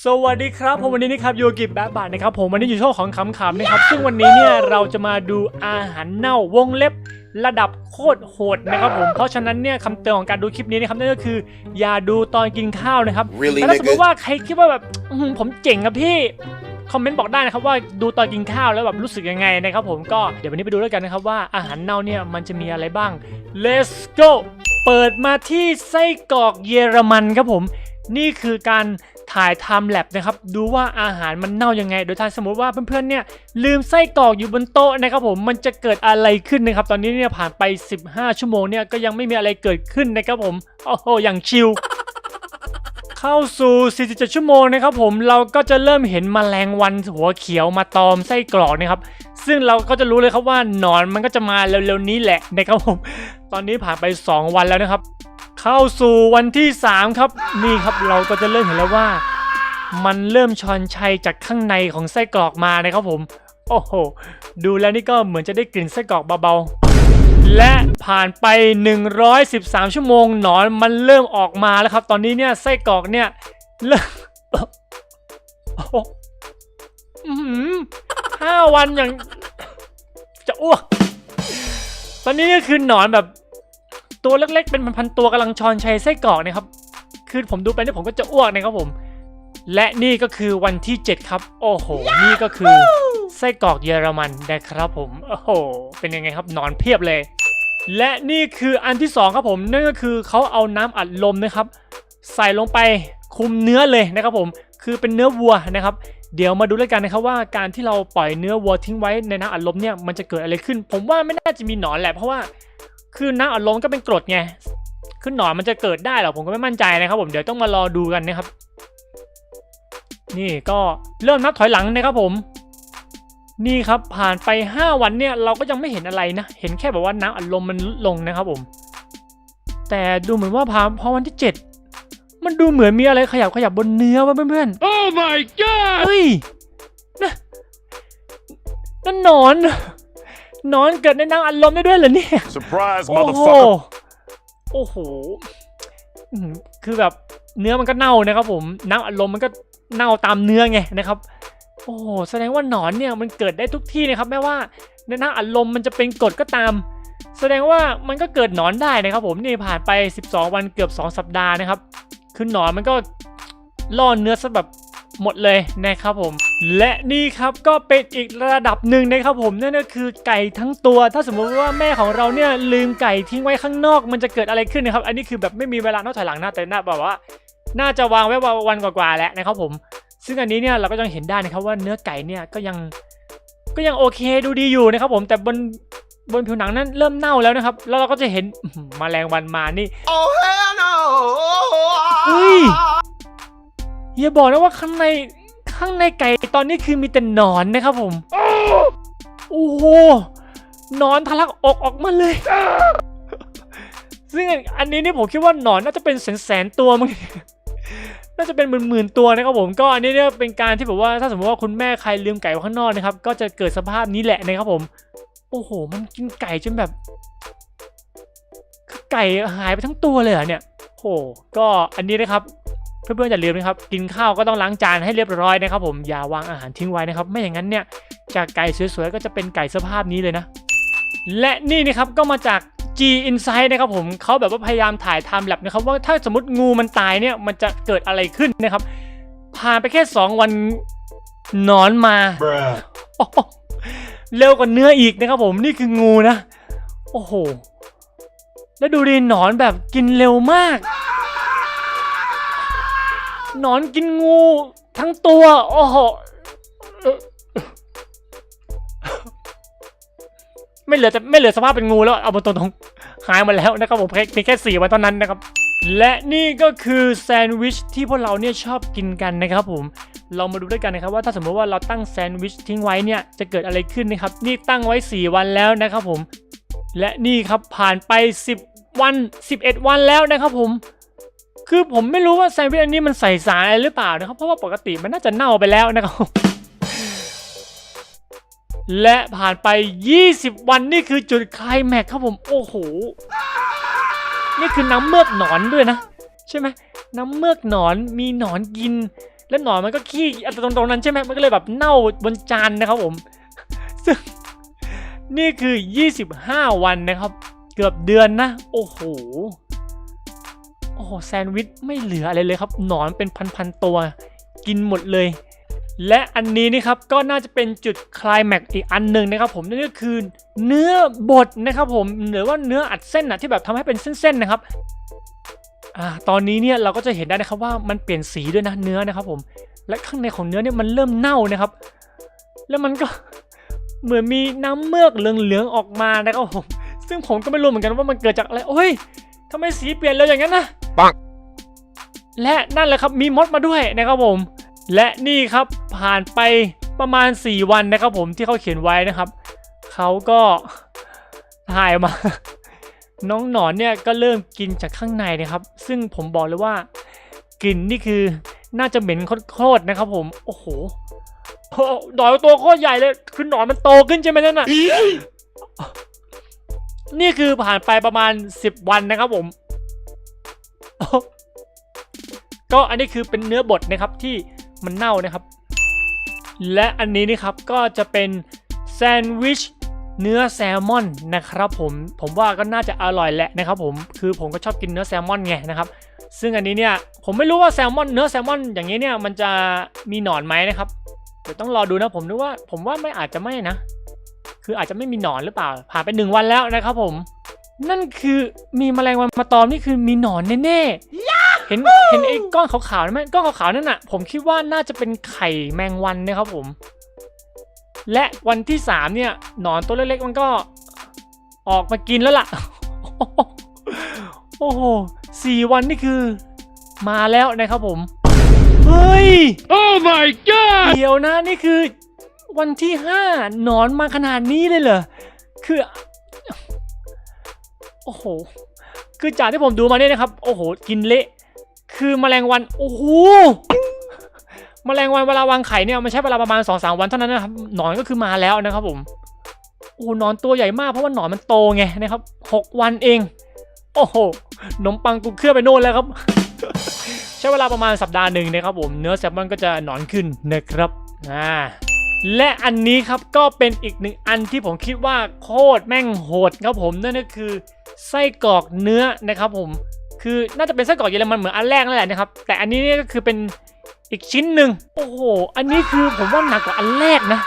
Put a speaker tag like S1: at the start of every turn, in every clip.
S1: สวัสดีครับผมวันนี้นะครับโยกิแบบบาทนะครับผมวันนี้อยู่ช่วงของขำๆนะครับ ซึ่งวันนี้เนี่ยเราจะมาดูอาหารเน่าวงเล็บระดับโคตรโหดนะครับผม เพราะฉะนั้นเนี่ยคำเตือนของการดูคลิปนี้นะครับนั่นก็คือ อย่าดูตอนกินข้าวนะครับ
S2: Really,
S1: แต่ถ้าสมมติว่าใครคิดว่าแบบผมเจ๋งครับพี่คอมเมนต์บอกได้นะครับว่าดูตอนกินข้าวแล้วแบบรู้สึกยังไงนะครับผมก็เดี๋ยววันนี้ไปดูด้วยกันนะครับว่าอาหารเน่าเนี่ยมันจะมีอะไรบ้าง let's go เปิดมาที่ไส้กรอกเยอรมันครับผม นี่คือการ ถ่ายไทม์แลบนะครับ ดูว่าอาหารมันเน่ายังไง โดยถ้าสมมติว่าเพื่อนๆเนี่ยลืมไส้กรอกอยู่บนโต๊ะนะครับผมมันจะเกิดอะไรขึ้นนะครับ ตอนนี้เนี่ยผ่านไป 15 ชั่วโมงเนี่ยก็ยังไม่มีอะไรเกิดขึ้นนะครับผมโอ้โหอย่างชิลเข้าสู่ 47 ชั่วโมงนะครับผม เราก็จะเริ่มเห็นแมลงวันหัวเขียวมาตอมไส้กรอกนะครับ ซึ่งเราก็จะรู้เลยครับว่าหนอนมันก็จะมาเร็วๆนี้แหละนะครับผม ตอนนี้ผ่านไป 2 วันแล้วนะครับ เข้าสู่วันที่ 3 ครับ นี่ครับเราก็จะเริ่มเห็นแล้วว่า มันเริ่มชอนชัยจากข้างในของไส้กรอกมานะครับผม โอ้โห ดูแล้วนี่ก็เหมือนจะได้กลิ่นไส้กรอกเบาๆ และผ่านไป 113 ชั่วโมงหนอนมันเริ่มออกมาแล้วครับ ตอนนี้เนี่ยไส้กรอกเนี่ยเริ่มโอ้โหอื้อหือห้าวันอย่างจะอ้วก ตอนนี้นี่คือหนอนแบบ ตัวเล็กๆ เป็นพันๆตัวกำลังชอนชัยไส้กรอกนะครับ คือผมดูไปนี่ผมก็จะอ้วกนะครับผม และนี่ก็คือวันที่ 7 ครับ โอ้โห นี่ก็คือไส้กรอกเยอรมันนะครับผม โอ้โห เป็นยังไงครับนอนเพียบเลย และนี่คืออันที่ 2 ครับผม นั่นก็คือเขาเอาน้ำอัดลมนะครับ ใส่ลงไปคุมเนื้อเลยนะครับผม คือเป็นเนื้อวัวนะครับ เดี๋ยวมาดูด้วยกันนะครับว่าการที่เราปล่อยเนื้อวัวทิ้งไว้ในน้ำอัดลมเนี่ยมันจะเกิดอะไรขึ้น ผมว่าไม่น่าจะมีหนอนแหละเพราะว่า คือน้ำอัดลมก็เป็นกรดไงคือหนอนมันจะเกิดได้เหรอผมก็ไม่มั่นใจนะครับ ผมเดี๋ยวต้องมารอดูกันนะครับ นี่ก็เริ่มนับถอยหลังนะครับผม นี่ครับผ่านไป 5 วันเนี่ยเราก็ยังไม่เห็นอะไรนะ เห็นแค่แบบว่าน้ำอัดลมมันลดลงนะครับผม แต่ดูเหมือนว่าพอพอวันที่ 7 มันดูเหมือนมีอะไรขยับขยับบนเนื้อวะเพื่อนๆ
S3: Oh my god!
S1: เฮ้ยนั่นนั่นหนอนห นอนเกิดในน้ำอัดลมได้ด้วยเหรอเนี่ย
S3: Surprise,
S1: โอ้โห
S3: motherfucker!
S1: โอ้โหอื้อหือคือแบบเนื้อมันก็เน่านะครับผมน้ำอัดลมมันก็เน่าตามเนื้อไงนะครับ โอ้โหแสดงว่าหนอนเนี่ยมันเกิดได้ทุกที่นะครับแม้ว่าในน้ำอัดลมมันจะเป็นกรดก็ตาม แสดงว่ามันก็เกิดหนอนได้นะครับผมนี่ผ่านไป 12 วันเกือบ 2 สัปดาห์นะครับ คือหนอนมันก็ล่อเนื้อซะแบบ หมดเลยนะครับผม และนี่ครับก็เป็นอีกระดับหนึ่งนะครับผมนั่นก็คือไก่ทั้งตัว ถ้าสมมติว่าแม่ของเราเนี่ยลืมไก่ทิ้งไว้ข้างนอก มันจะเกิดอะไรขึ้นนะครับ อันนี้คือแบบไม่มีเวลานับถอยหลังนะแต่น่าแบบว่า น่าจะวางไว้วันกว่าๆแล้วนะครับผม ซึ่งอันนี้เนี่ยเราก็ยังเห็นได้นะครับว่าเนื้อไก่เนี่ยก็ยังก็ยังโอเคดูดีอยู่นะครับผมแต่บนบนผิวหนังนั้นเริ่มเน่าแล้วนะครับ แล้วเราก็จะเห็นอื้อหือแมลงวันมานี่
S2: Oh hell no!
S1: เฮ้ย อย่าบอกนะว่าข้างในข้างในไก่ตอนนี้คือมีแต่หนอนนะครับผม โอ้โหหนอนทะลักออกออกมาเลย ซึ่งอันนี้นี่ผมคิดว่าหนอนน่าจะเป็นแสนแสนตัวมั้งน่าจะเป็นหมื่นหมื่นตัวนะครับผมก็อันนี้เนี่ยเป็นการที่แบบว่าถ้าสมมติว่าคุณแม่ใครลืมไก่ไว้ข้างนอกนะครับ ก็จะเกิดสภาพนี้แหละนะครับผม โอ้โห มันกินไก่จนแบบไก่หายไปทั้งตัวเลยเหรอเนี่ยโอ้ก็อันนี้นะครับ เพื่อนๆอย่าลืมนะครับกินข้าวก็ต้องล้างจานให้เรียบร้อยนะครับผมอย่าวางอาหารทิ้งไว้นะครับ ไม่อย่างนั้นเนี่ยจากไก่สวยๆก็จะเป็นไก่สภาพนี้เลยนะ และนี่นะครับก็มาจาก G Insight นะครับผมเขาแบบว่าพยายามถ่ายไทม์แลปนะครับว่าถ้าสมมติงูมันตายเนี่ยมันจะเกิดอะไรขึ้นนะครับผ่านไปแค่ 2 วันหนอนมา
S3: Bruh.
S1: โอ้โหเร็วกว่าเนื้ออีกนะครับผมนี่คืองูนะ โอ้โห แล้วดูดิหนอนแบบกินเร็วมาก หนอนกินงู ทั้งตัวโอ้โหไม่เหลือแต่ไม่เหลือสภาพเป็นงูแล้วเอามาตรงๆหายมาแล้วนะครับผมเพียงแค่สี่วันเท่านั้นนะครับ และนี่ก็คือแซนด์วิชที่พวกเราเนี่ยชอบกินกันนะครับผมเรามาดูด้วยกันนะครับว่าถ้าสมมติว่าเราตั้งแซนด์วิชทิ้งไว้เนี่ยจะเกิดอะไรขึ้นนะครับ นี่ตั้งไว้ 4 วันแล้วนะครับผม และนี่ครับผ่านไป 10 วัน 11 วันแล้วนะครับผม คือผมไม่รู้ว่าแซนด์วิชอันนี้มันใส่สารอะไรหรือเปล่านะครับ เพราะว่าปกติมันน่าจะเน่าไปแล้วนะครับและผ่านไป 20 วันนี่คือจุดคลายแม็กครับผมโอ้โหนี่คือน้ำเมือกหนอนด้วยนะ ใช่ไหมน้ำเมือกหนอนมีหนอนกิน แล้วหนอนมันก็ขี้อะไรตรงตรงนั้นใช่ไหมมันก็เลยแบบเน่าบนจานนะครับผมซึ่งนี่คือ 25 วันนะครับ เกือบเดือนนะ โอ้โห โอ้โหแซนด์วิชไม่เหลืออะไรเลยครับหนอนเป็นพันๆตัว กินหมดเลย และอันนี้นี่ครับก็น่าจะเป็นจุดคลายแม็กอีกอันหนึ่งนะครับ ผมนั่นก็คือเนื้อบดนะครับผมหรือว่าเนื้ออัดเส้นอะที่แบบทำให้เป็นเส้นๆนะครับอ่าตอนนี้เนี่ยเราก็จะเห็นได้นะครับว่ามันเปลี่ยนสีด้วยนะเนื้อนะครับผมและข้างในของเนื้อเนี่ยมันเริ่มเน่านะครับ แล้วมันก็เหมือนมีน้ำเมือกเหลืองๆออกมานะครับผม ซึ่งผมก็ไม่รู้เหมือนกันว่ามันเกิดจากอะไร โอ้ยทำไมสีเปลี่ยนเร็วอย่างนั้นนะ และนั่นแหละครับมีมดมาด้วยนะครับผม และนี่ครับผ่านไปประมาณ 4 วันนะครับผมที่เขาเขียนไว้นะครับเขาก็ถ่ายมา น้องหนอนเนี่ยก็เริ่มกินจากข้างในนะครับ ซึ่งผมบอกเลยว่ากลิ่นนี่คือน่าจะเหม็นโคตรๆนะครับผมโอ้โหโอ้หนอนตัวโคตรใหญ่เลยคือหนอนมันโตขึ้นใช่ไหมนั่นน่ะนี่คือผ่านไปประมาณ 10 วันนะครับผม ก็อันนี้คือเป็นเนื้อบดนะครับที่มันเน่านะครับ และอันนี้นี่ครับก็จะเป็นแซนด์วิชเนื้อแซลมอนนะครับผมผมว่าก็น่าจะอร่อยแหละนะครับผมคือผมก็ชอบกินเนื้อแซลมอนไงนะครับซึ่งอันนี้เนี่ยผมไม่รู้ว่าแซลมอนเนื้อแซลมอนอย่างนี้เนี่ยมันจะมีหนอนไหมนะครับเดี๋ยวต้องรอดูนะผมนึกว่าผมว่าไม่อาจจะไม่นะ คืออาจจะไม่มีหนอนหรือเปล่า ผ่านไปหนึ่งวันแล้วนะครับผม นั่นคือมีแมลงวันมาตอมนี่คือมีหนอนแน่ๆ ห็นเห็นไอ้ก้อนขาวๆนั่นไหมก้อนขาวๆนั่นน่ะ ผมคิดว่าน่าจะเป็นไข่แมงวันนะครับผม และวันที่สามเนี่ยหนอนตัวเล็กๆมันก็ออกมากินแล้วล่ะ โอ้โหสี่วันนี่คือ มาแล้วนะครับผม เฮ้ย
S2: Oh my god!
S1: เดี๋ยวนะนี่คือ วันที่ห้าหนอนมาขนาดนี้เลยเหรอ คือ โอ้โห คือจากที่ผมดูมาเนี่ยนะครับ โอ้โห กินเละ คือแมลงวัน โอ้โหแมลงวันเวลาวางไข่เนี่ยมันใช้เวลาประมาณสองสามวันเท่านั้นนะครับหนอนก็คือมาแล้วนะครับผมโอ้หนอนตัวใหญ่มากเพราะว่าหนอนมันโตไงนะครับหกวันเอง โอ้โหขนมปังกูเคลื่อนไปโน่นแล้วครับ ใช้เวลาประมาณสัปดาห์หนึ่งนะครับผมเนื้อแซลมอนก็จะหนอนขึ้นนะครับอ่าและอันนี้ครับก็เป็นอีกหนึ่งอันที่ผมคิดว่าโคตรแม่งโหดครับผมนั่นก็คือไส้กรอกเนื้อนะครับผม คือน่าจะเป็นไส้กรอกเยอรมันเหมือนอันแรกนั่นแหละนะครับ แต่อันนี้เนี่ยก็คือเป็นอีกชิ้นหนึ่งโอ้โห อันนี้คือผมว่าหนักกว่าอันแรกนะ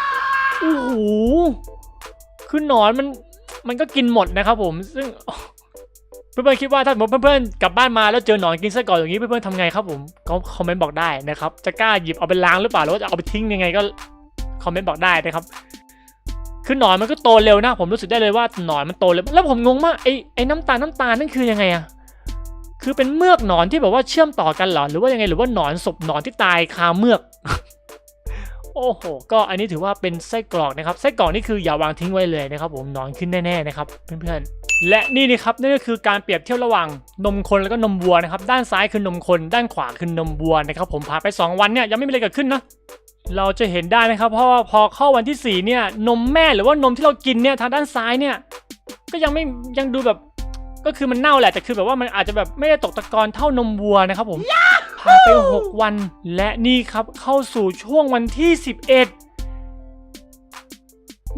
S1: โอ้โห คือหนอนมันมันก็กินหมดนะครับผม ซึ่งเพื่อนๆคิดว่าถ้าสมมติเพื่อนๆกลับบ้านมาแล้วเจอหนอนกินไส้กรอกอย่างนี้เพื่อนๆทำไงครับผมก็คอมเมนต์บอกได้นะครับ จะกล้าหยิบเอาไปล้างหรือเปล่าหรือว่าจะเอาไปทิ้งยังไงก็คอมเมนต์บอกได้นะครับ คือหนอนมันก็โตเร็วนะ ผมรู้สึกได้เลยว่าหนอนมันโตเร็วแล้วผมงงมากไอ้ไอ้น้ำตาลน้ำตาลนั่นคือยังไงอะ คือเป็นเมือกหนอนที่แบบว่าเชื่อมต่อกันหรอหรือว่ายังไงหรือว่าหนอนศพหนอนที่ตายคาเมือก โอ้โห ก็อันนี้ถือว่าเป็นไส้กรอกนะครับไส้กรอกนี่คืออย่าวางทิ้งไว้เลยนะครับ ผมหนอนขึ้นแน่ๆนะครับเพื่อนๆและนี่นะครับนั่นก็คือการเปรียบเทียบระหว่างนมคนแล้วก็นมวัวนะครับ ด้านซ้ายคือนมคน ด้านขวาคือนมวัวนะครับ ผมผ่านไป 2 วันเนี่ยยังไม่มีอะไรเกิดขึ้นนะเราจะเห็นได้นะครับเพราะว่าพอเข้าวันที่4เนี่ยนมแม่หรือว่านมที่เรากินเนี่ยทางด้านซ้ายเนี่ยก็ยังไม่ยังดูแบบ ก็คือมันเน่าแหละแต่คือแบบว่ามันอาจจะแบบไม่ได้ตกตะกอนเท่านมวัวนะครับผมผ่านไป 6 วันและนี่ครับเข้าสู่ช่วงวันที่ 11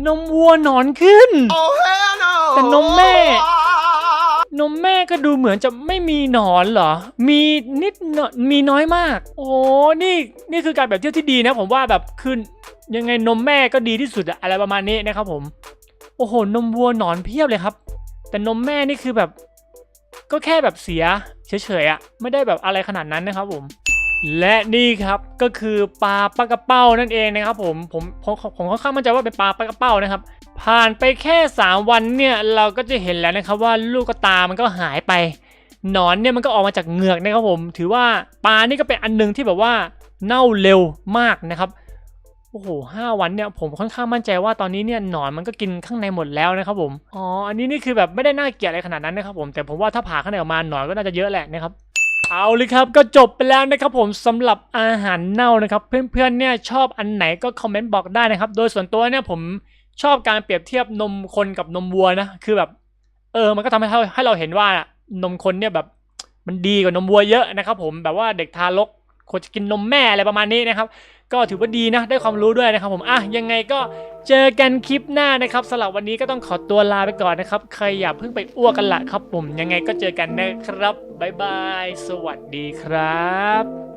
S1: นมวัวหนอนขึ้น
S2: Oh hell no!
S1: แต่นมแม่ นมแม่ก็ดูเหมือนจะไม่มีหนอนเหรอ มีนิดหน่อยมีน้อยมาก โอ้นี่นี่คือการแบบเที่ยวที่ดีนะ ผมว่าแบบคือยังไงนมแม่ก็ดีที่สุดอะอะไรประมาณนี้นะครับผม โอ้โห นมวัวหนอนเพียบเลยครับ แต่นมแม่นี่คือแบบก็แค่แบบเสียเฉยๆอะไม่ได้แบบอะไรขนาดนั้นนะครับผมและนี่ครับก็คือปลาปลากระเป้านั่นเองนะครับผมผมผมผมค่อนข้างมั่นใจว่าเป็นปลาปลากระเป้านะครับ ผ่านไปแค่ 3 วันเนี่ยเราก็จะเห็นแล้วนะครับว่าลูกตามันก็หายไปหนอนเนี่ยมันก็ออกมาจากเหงือกนะครับผม ถือว่าปลานี่ก็เป็นอันหนึงที่แบบว่าเน่าเร็วมากนะครับ โอ้โหห้าวันเนี่ยผมค่อนข้างมั่นใจว่าตอนนี้เนี่ยหนอนมันก็กินข้างในหมดแล้วนะครับผมอ๋ออันนี้นี่คือแบบไม่ได้น่าเกลียดอะไรขนาดนั้นนะครับผมแต่ผมว่าถ้าผ่าข้างในออกมาหนอนก็น่าจะเยอะแหละนะครับเอาเลยครับก็จบไปแล้วนะครับผมสำหรับอาหารเน่านะครับ เพื่อนๆเนี่ยชอบอันไหนก็คอมเมนต์บอกได้นะครับ โดยส่วนตัวเนี่ยผมชอบการเปรียบเทียบนมคนกับนมวัวนะคือแบบ เออมันก็ทำให้ให้เราเห็นว่านมคนเนี่ยแบบมันดีกว่านมวัวเยอะนะครับผมแบบว่าเด็กทารกควรจะกินนมแม่อะไรประมาณนี้นะครับ ก็ถือว่าดีนะ ได้ความรู้ด้วยนะครับผมอะยังไงก็เจอกันคลิปหน้านะครับสำหรับวันนี้ก็ต้องขอตัวลาไปก่อนนะครับ ใครอย่าเพิ่งไปอ้วกกันละครับผมยังไงก็เจอกันนะครับบ๊ายบาย สวัสดีครับ